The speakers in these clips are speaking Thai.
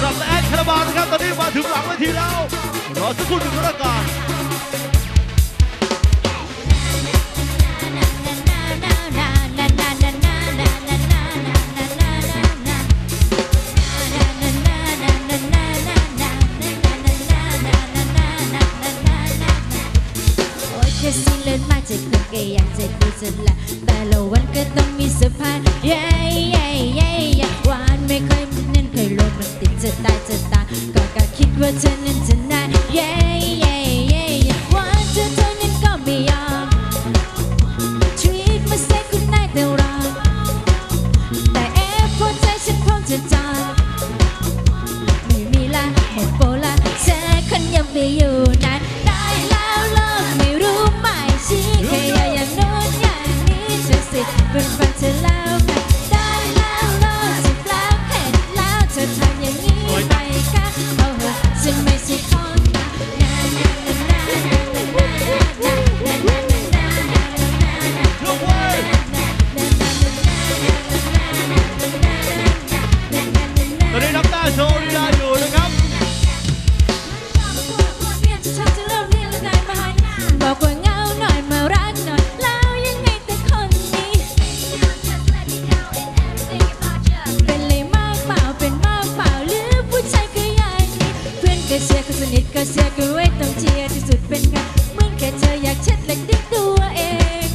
หรับแอดคาราบาลนะครับ ตอนนี้มาถึงหลังเวทีแล้วรอสักครู่หนึ่งก็แล้วกันเลื่อนมาจะคุก็อยากจะดูจะละแต่ละวันก็ต้องมีเสื้อผ้า ว่าเธอนั้นจะนาเย่เย่เย่ว่าเธอท่นั้นก็ไม่ยอม treat me second ายแต่รักแต่เอฟหัวใจฉันพร้อมจะจานไม่มีละหมดโปละเธอคนยังไม่อยู่นานได้แล้วลิไม่รู้ไม่ชี้แค่อยางโน้นอยางนี้เธสิเป็นแฟนเธอแล้ว ก็เสียอก็ไว้ต้องเชียร์ที่สุดเป็นไงเหมือนแค่เธออยากเช็ดเล็กดิ้งตัวเอง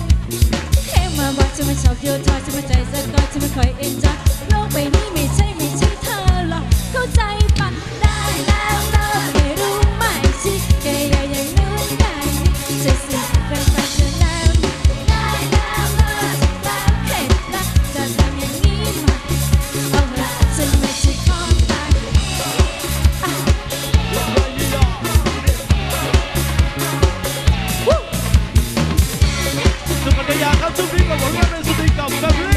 ให้มาบอกจะมาชอบโยธาจะมาใจสะกอนจะมาคอยเอ็นจอยโลกใบนี้ไม่ใช่ Yaka Subika, Wanga Subika, Kabir.